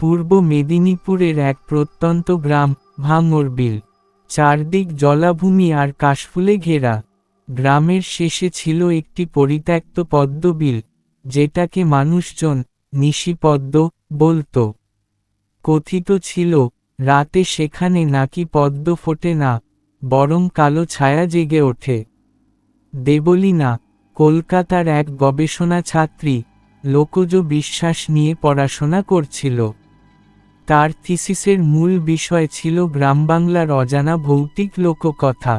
পূর্ব মেদিনীপুরের এক প্রত্যন্ত গ্রাম ভাঙরবিল চারদিক জলাভূমি আর কাশফুলে ঘেরা। গ্রামের শেষে ছিল একটি পরিত্যক্ত পদ্মবিল, যেটাকে মানুষজন নিশিপদ্ম বলত। কথিত ছিল, রাতে সেখানে নাকি পদ্ম ফোটে না, বরং কালো ছায়া জেগে ওঠে। দেবলীনা, কলকাতার এক গবেষণা ছাত্রী, লোকজ বিশ্বাস নিয়ে পড়াশোনা করছিল। তার থিসিসের মূল বিষয় ছিল গ্রামবাংলার অজানা ভৌতিক লোককথা।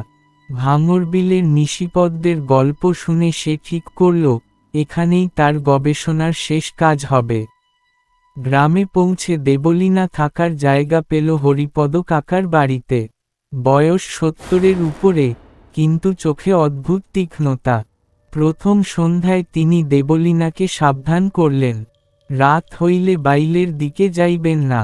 ভাঙরবিলের নিশিপদ্মের গল্প শুনে সে ঠিক করল, এখানেই তার গবেষণার শেষ কাজ হবে। গ্রামে পৌঁছে দেবলীনা থাকার জায়গা পেল হরিপদ কাকার বাড়িতে। বয়স সত্তরের উপরে, কিন্তু চোখে অদ্ভুত তীক্ষ্ণতা। প্রথম সন্ধ্যায় তিনি দেবলীনাকে সাবধান করলেন, রাত হইলে বাইলের দিকে যাইবেন না।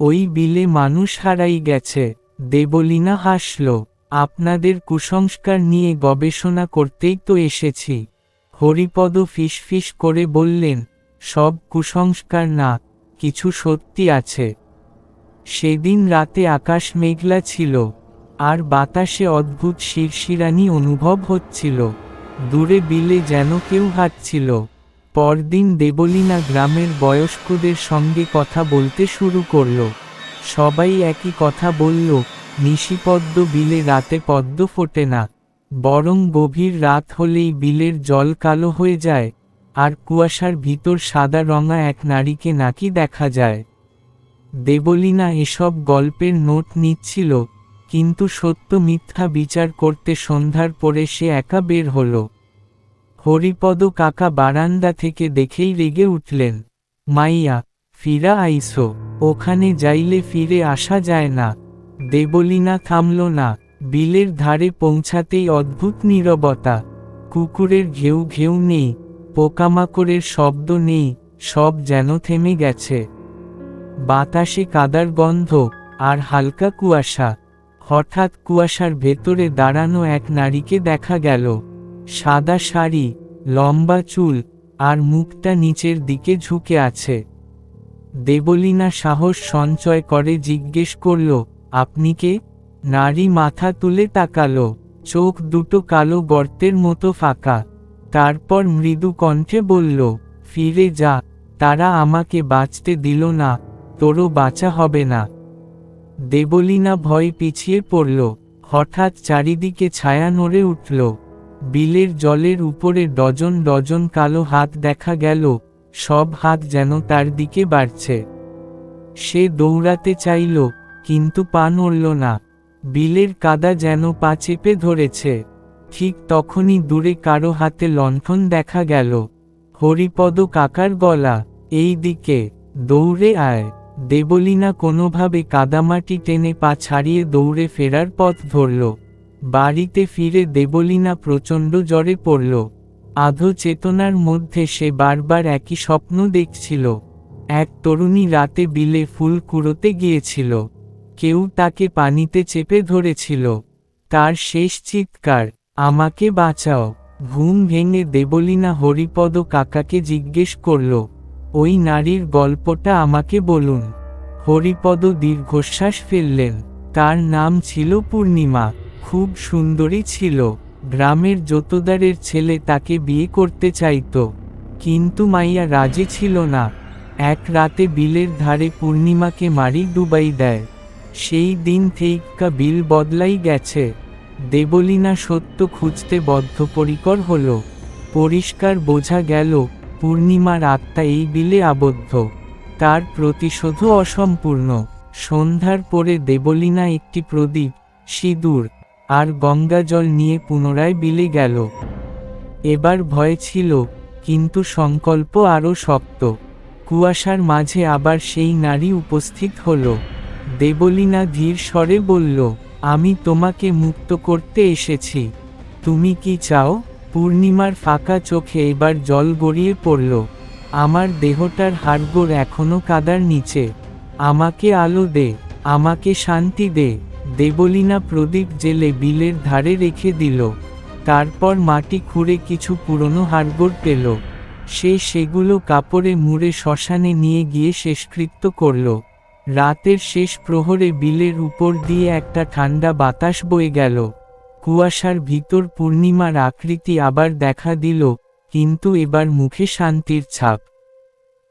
ওই বিলে মানুষ হারাই গেছে। দেবলীনা হাসল, আপনাদের কুসংস্কার নিয়ে গবেষণা করতেই তো এসেছি। হরিপদ ফিসফিস করে বললেন, সব কুসংস্কার না, কিছু সত্যি আছে। সেদিন রাতে আকাশ মেঘলা ছিল, আর বাতাসে অদ্ভুত শিরশিরানি অনুভব হচ্ছিল। দূরে বিলে যেন কেউ হাঁটছিল। পরদিন দেবলীনা গ্রামের বয়স্কদের সঙ্গে কথা বলতে শুরু করল। সবাই একই কথা বলল, নিশিপদ্ম বিলে রাতে পদ্ম ফোটে না। বরং গভীর রাত হলেই বিলের জল কালো হয়ে যায়, আর কুয়াশার ভিতর সাদা রঙা এক নারীকে নাকি দেখা যায়। দেবলীনা এসব গল্পের নোট নিচ্ছিল, কিন্তু সত্য মিথ্যা বিচার করতে সন্ধ্যার পরে সে একা বের হল। হরিপদ কাকা বারান্দা থেকে দেখেই রেগে উঠলেন। মাইয়া, ফিরা আইসো, ওখানে যাইলে ফিরে আসা যায় না। দেবলীনা থামল না, বিলের ধারে পৌঁছাতেই অদ্ভুত নীরবতা। কুকুরের ঘেউ ঘেউ নেই, পোকামাকড়ের শব্দ নেই, সব যেন থেমে গেছে। বাতাসে কাদার গন্ধ, আর হালকা কুয়াশা। হঠাৎ কুয়াশার ভেতরে দাঁড়ানো এক নারীকে দেখা গেল। সাদা শাড়ি লম্বা চুল আর মুখটা নিচের দিকে ঝুঁকে আছে। দেবলীনা সাহস সঞ্চয় করে জিজ্ঞেস করল, আপনি কে? নারী মাথা তুলে তাকালো। চোখ দুটো কালো গর্তের মতো ফাঁকা। তারপর মৃদু কণ্ঠে বলল, ফিরে যা, তারা আমাকে বাঁচতে দিল না, তোরও বাঁচা হবে না। দেবলীনা ভয় পিছিয়ে পড়ল। হঠাৎ চারিদিকে ছায়া নড়ে উঠল। বিলের জলের উপরে ডজন ডজন কালো হাত দেখা গেল, সব হাত যেন তার দিকে বাড়ছে। সে দৌড়াতে চাইল, কিন্তু পা নড়ল না। বিলের কাদা যেন পা চেপে ধরেছে। ঠিক তখনই দূরে কারও হাতে লণ্ঠন দেখা গেল। হরিপদ কাকার গলা, এই দিকে, দৌড়ে আয়। দেবলীনা কোনোভাবে কাদামাটি টেনে পা ছাড়িয়ে দৌড়ে ফেরার পথ ধরল। বাড়িতে ফিরে দেবলীনা প্রচণ্ড জ্বরে পড়ল। আধো চেতনার মধ্যে সে বারবার একই স্বপ্ন দেখছিল। এক তরুণী রাতে বিলে ফুল কুড়োতে গিয়েছিল। কেউ তাকে পানিতে চেপে ধরেছিল। তার শেষ চিৎকার, আমাকে বাঁচাও। ঘুম ভেঙে দেবলীনা হরিপদ কাকাকে জিজ্ঞেস করল, ওই নারীর গল্পটা আমাকে বলুন। হরিপদ দীর্ঘশ্বাস ফেললেন। তার নাম ছিল পূর্ণিমা। খুব সুন্দরী ছিল। গ্রামের জোতদারের ছেলে তাকে বিয়ে করতে চাইত। কিন্তু মাইয়া রাজি ছিল না। এক রাতে বিলের ধারে পূর্ণিমাকে মারি ডুবাই দেয়। সেই দিন থেইকা বিল বদলাই গেছে। দেবলীনা সত্য খুঁজতে বদ্ধপরিকর হল। পরিষ্কার বোঝা গেল, পূর্ণিমার আত্মা এই বিলে আবদ্ধ। তার প্রতিশোধও অসম্পূর্ণ। সন্ধ্যার পরে দেবলীনা একটি প্রদীপ, সিঁদুর আর গঙ্গাজল নিয়ে পুনরায় বিলে গেল। এবার ভয় ছিল, কিন্তু সংকল্প আরও শক্ত। কুয়াশার মাঝে আবার সেই নারী উপস্থিত হল। দেবলীনা ধীর স্বরে বলল, আমি তোমাকে মুক্ত করতে এসেছি। তুমি কি চাও? পূর্ণিমার ফাঁকা চোখে এবার জল গড়িয়ে পড়ল। আমার দেহটার হাড়গোড় এখনও কাদার নিচে। আমাকে আলো দে, আমাকে শান্তি দে। দেবলীনা প্রদীপ জেলে বিলের ধারে রেখে দিল। তারপর মাটি খুঁড়ে কিছু পুরনো হাড়গোড় পেল। সে সেগুলো কাপড়ে মুড়ে শ্মশানে নিয়ে গিয়ে শেষকৃত্য করল। রাতের শেষ প্রহরে বিলের উপর দিয়ে একটা ঠান্ডা বাতাস বয়ে গেল। কুয়াশার ভিতর পূর্ণিমার আকৃতি আবার দেখা দিল, কিন্তু এবার মুখে শান্তির ছাপ।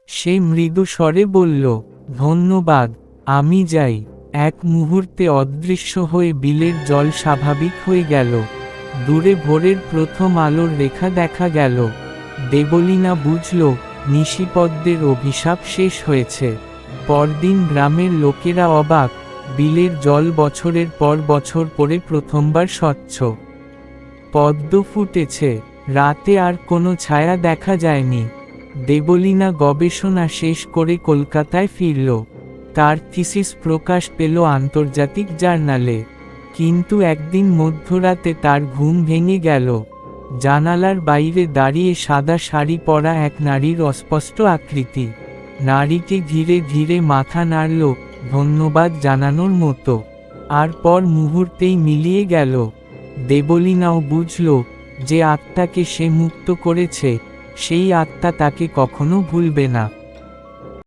সে মৃদু স্বরে বলল, ধন্যবাদ, আমি যাই। এক মুহূর্তে অদৃশ্য হয়ে বিলের জল স্বাভাবিক হয়ে গেল। দূরে ভোরের প্রথম আলোর রেখা দেখা গেল। দেবলীনা বুঝল, নিশিপদ্মের অভিশাপ শেষ হয়েছে। পরদিন গ্রামের লোকেরা অবাক, বিলের জল বছরের পর বছর পরে প্রথমবার স্বচ্ছ। পদ্ম ফুটেছে, রাতে আর কোনো ছায়া দেখা যায়নি। দেবলীনা গবেষণা শেষ করে কলকাতায় ফিরল। তার থিসিস প্রকাশ পেল আন্তর্জাতিক জার্নালে। কিন্তু একদিন মধ্যরাতে তার ঘুম ভেঙে গেল। জানালার বাইরে দাঁড়িয়ে সাদা শাড়ি পরা এক নারীর অস্পষ্ট আকৃতি। নারীটি ধীরে ধীরে মাথা নাড়ল, ধন্যবাদ জানানোর মতো। আর পর মুহূর্তেই মিলিয়ে গেল। দেবলীনাও বুঝল যে আত্মাকে সে মুক্ত করেছে, সেই আত্মা তাকে কখনো ভুলবে না।